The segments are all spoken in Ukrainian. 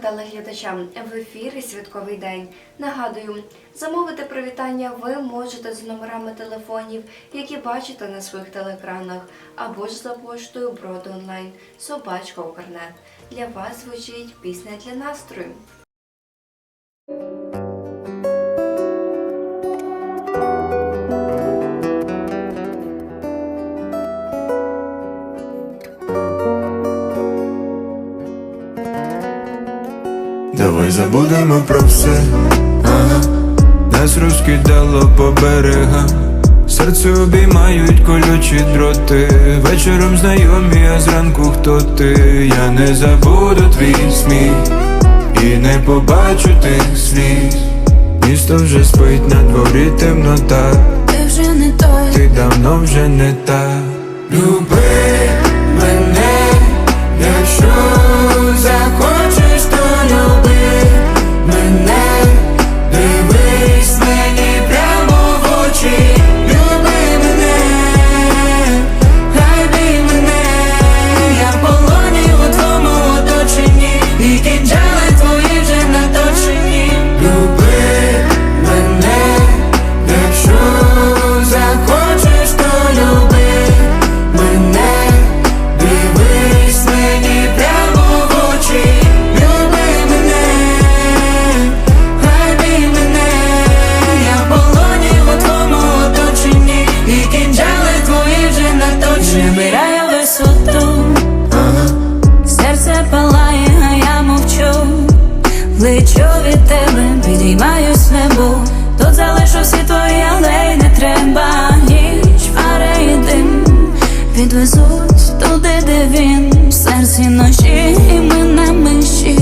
телеглядачам в ефірі Святковий день. Нагадую, замовити привітання ви можете з номерами телефонів, які бачите на своїх телеекранах, або ж за поштою Брод онлайн Собачка Укрнет. Для вас звучить пісня для настрою. Забудемо про все, ага. Нас розкидало по берегам. Серце обіймають колючі дроти. Вечором знайомі, а зранку хто ти? Я не забуду твій сміх І не побачу тих сліз. Місто вже спить на дворі темнота. Ти вже не той, Ти давно вже не та. Люби Лечу від тебе, підіймаюсь в небо. Тут залишу всі твої алеї, не треба ніч, фари і дим Підвезуть туди, де він. В серці ночі, і ми на межі.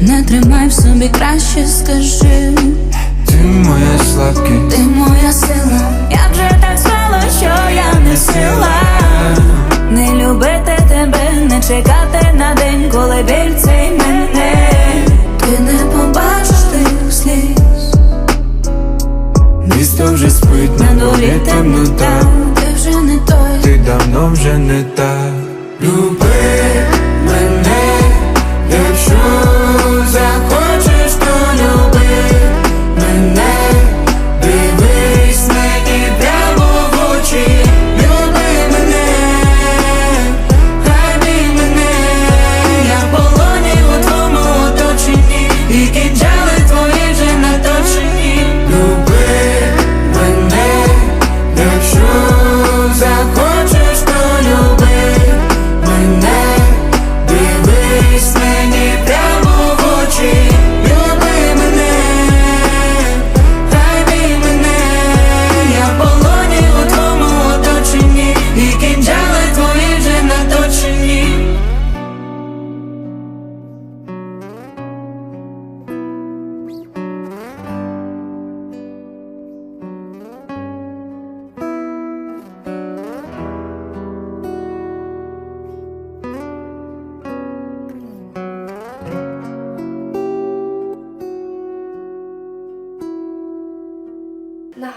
Не тримай в собі краще, скажи, Ти моя слабкість. ти моя сила, як же так стало, що я не сила? Не любити тебе, не чекати Місто вже спить На дворі темнота, ти вже не той. Ти давно вже не та. Люби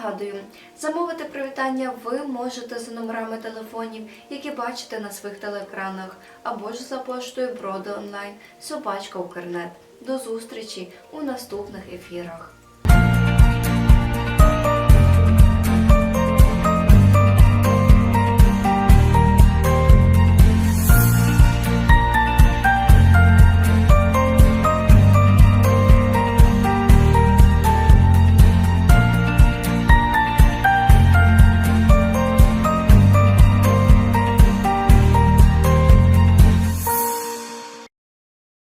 Нагадую, замовити привітання ви можете за номерами телефонів, які бачите на своїх телеекранах, або ж за поштою броди онлайн собачка Укрнет. До зустрічі у наступних ефірах.